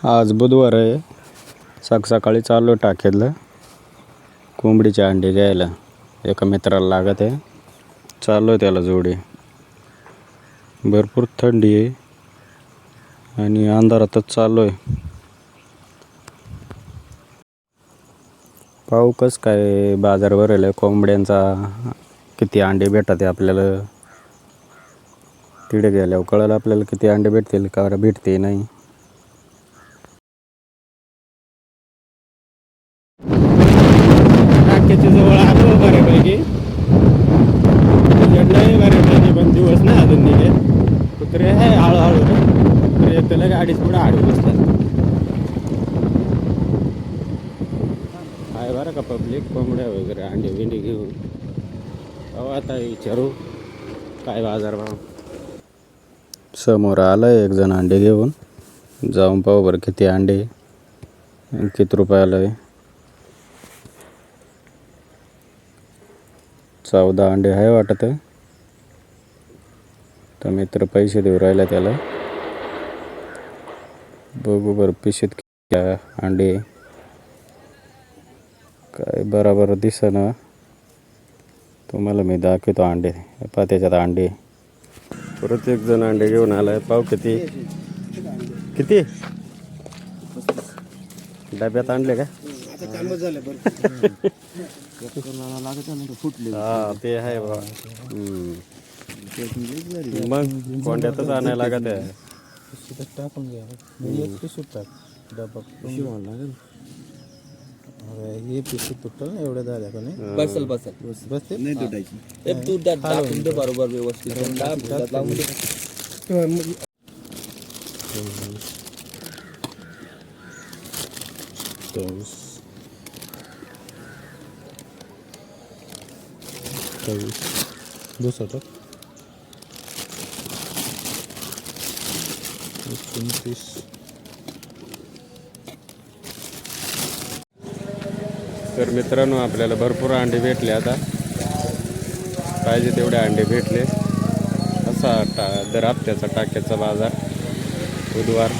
आज बुधवार आहे. सकाळी चाललो टाक्यातलं कोंबडीचे अंडे घ्यायला. एका मित्राला लागत आहे. चाललो त्याला जोडी. भरपूर थंडी आहे. आणि अंधारातच चाललो आहे पाहू कस काय बाजार भरेल आहे कोंबड्यांचा किती अंडे भेटते आहे आपल्याला. तिकडे गेल्यावर कळलं आपल्याला किती अंडे भेटतील. का भेटते नाही. तर त्याला गाडीच लगे पुढे आडवी बसतात आहे बरं का पब्लिक कोंबड्या वगैरे अंडे बिंडे घेऊन. अहो आता विचारू काय बाजार भाव? समोर आलं एक जण अंडे घेऊन. जाऊन पाहू बरं किती अंडे किती रुपयाला आहे चौदा अंडे आहे वाटत. तर मित्र पैसे देऊ राहिला त्याला. बघू बरं पिशीत किती अंडे. काय बराबर दिसना. तुम्हाला मी दाखवतो अंडे. पहा त्याच्यात अंडे. परत एक जण अंडे घेऊन आलाय. पाव किती. किती? डब्यात आणले का? हा ते आहे बा मग कोंड्यातच आणायला लागत आहे. टाकून घ्या म्हणजे एक पिशू टाक डबा हे पिशू तुटल ना एवढ्या झाल्या का नाही बसल बसल बस बस ते नाही तुटायची ते तू त्यात टाकून दे बरोबर व्यवस्थित टाक, त्यात लावून दे. तेवीस तेवीस दुसरं टाक एकोणतीस. तर मित्रांनो आपल्याला भरपूर अंडे भेटले आता. पाहिजे तेवढे अंडे भेटले. असा टा दर हप्त्याचा टाक्याचा बाजार बुधवार.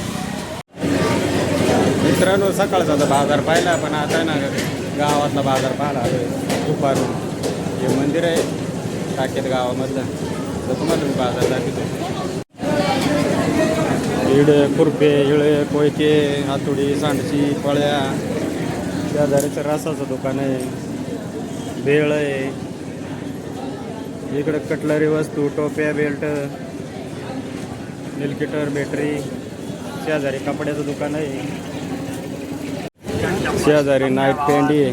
मित्रांनो सकाळचा तर बाजार पाहिला पण आता ना गावातला बाजार पाहिला. दुपारून हे मंदिर आहे टाक्यात गावामधलं. तर तुम्हाला मी बाजार दाखवतो इड खुरपे इळे कोयके हातोडी सांडशी पळ्या शेजारीचं रसाचं दुकान आहे. बेळ आहे. इकडं कटलरी वस्तू टोप्या बेल्ट निलकिटर बॅटरी. शेजारी कपड्याचं दुकान आहे. शेजारी नाईट पेंडी आहे.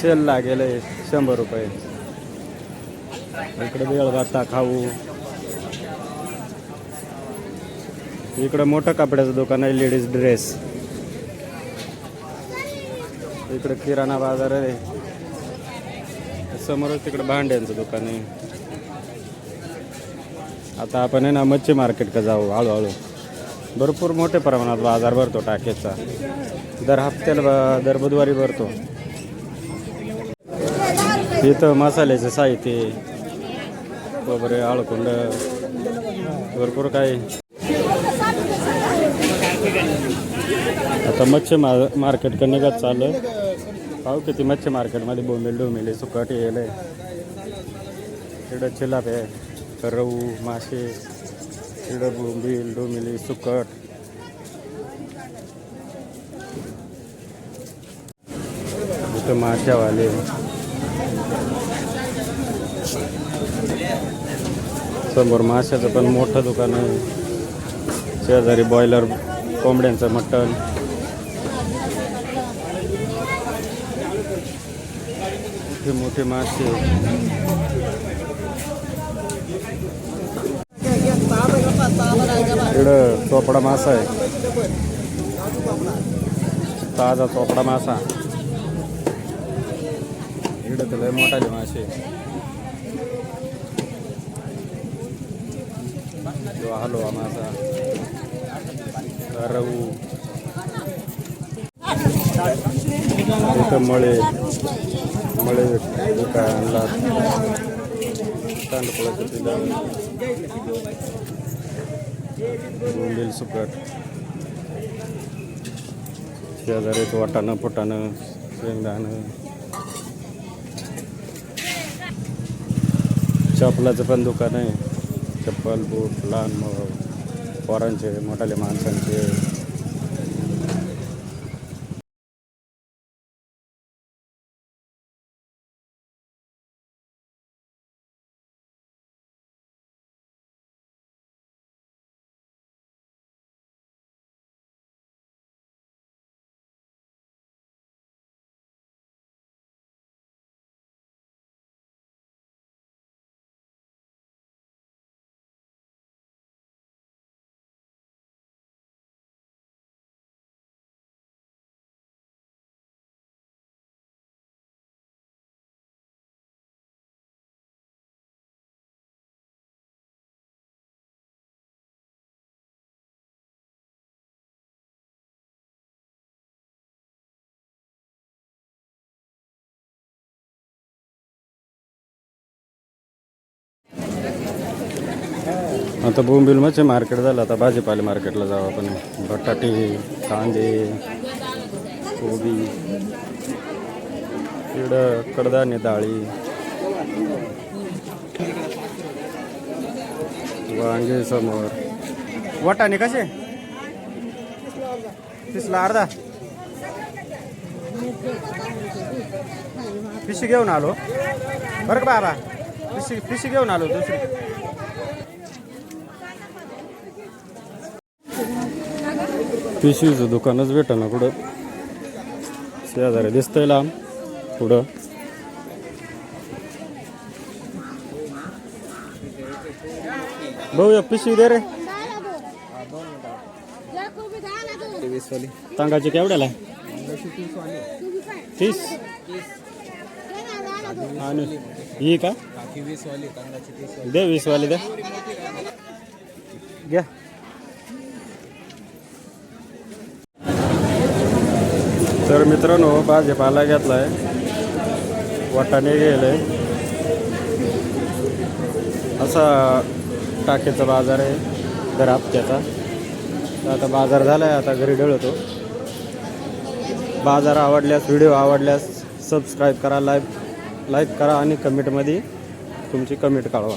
सेल लागेल आहे शंभर रुपये. इकडे बेळ भाता खाऊ. इकडं मोठं कपड्याचं दुकान आहे लेडीज ड्रेस. इकडं किराणा बाजार आहे. समोरच तिकडं भांड्यांचं दुकान आहे. आता आपण आहे ना मच्छी मार्केट का जाऊ हळूहळू. भरपूर मोठ्या प्रमाणात बाजार भरतो टाकेचा. दर हप्त्याला दर बुधवारी भरतो. इथं मसाल्याचं साहित्य वगैरे आळकुंड भरपूर काही. आता मच्छी मा मार्केट का निघत चालू आहे पाहू किती मच्छी मार्केटमध्ये बोंबील डोंबेल सुकट येईल इकडं चिलाप आहे रहू मासे इकडं बोंबील डोंबिली सुकट. इथं माशावाले. समोर माशाचं पण मोठं दुकान आहे. शेजारी बॉयलर कोंबड्यांचं मटण. मोठे मोठे मासे इकडं चोपडा मासा आहे ताजा चोपडा मासा इकडं तर लय मोठाले मासे जो हलवा मासा रऊ इथं मळे मळे काय आणला तांदळाचं तिथं बोंबील सुकट शेजारीच वाटाणं फुटाणं शेंगदाणं चपलाचं पण दुकान आहे चप्पल बूट लहान मग पोरांचे मोठाले माणसांचे आता बोंबिलमध्ये मार्केट झालं. आता भाजीपाले मार्केटला जाऊ आपण. बटाटे कांदे कोबी इकडं कडधान्य डाळी वांगे समोर. वाटाणे कसे? तीसला अर्धा. पिशी घेऊन आलो. बरं का बाबा? पिशी पिशी घेऊन आलो दुसरी. पिशवीचं दुकानच भेटा ना कुठं? शेजारी दिसतंय लांब पुढं. भाऊ पिशवी दे रे. तेवीस तांगाची केवढ्याला तीस. आणि ही का? वीस वाली दे वीस वाली दे. घ्या. मित्रांनो भाजीपाला घेतलाय. वाटाणे गेले. असा टाकेचा बाजार आहे दर हप्त्याचा. आता बाजार झालाय आता घरी डळतो बाजार आवडल्यास व्हिडिओ आवडल्यास सबस्क्राईब करा लाईक लाईक करा आणि कमेंटमध्ये तुमची कमेंट कळवा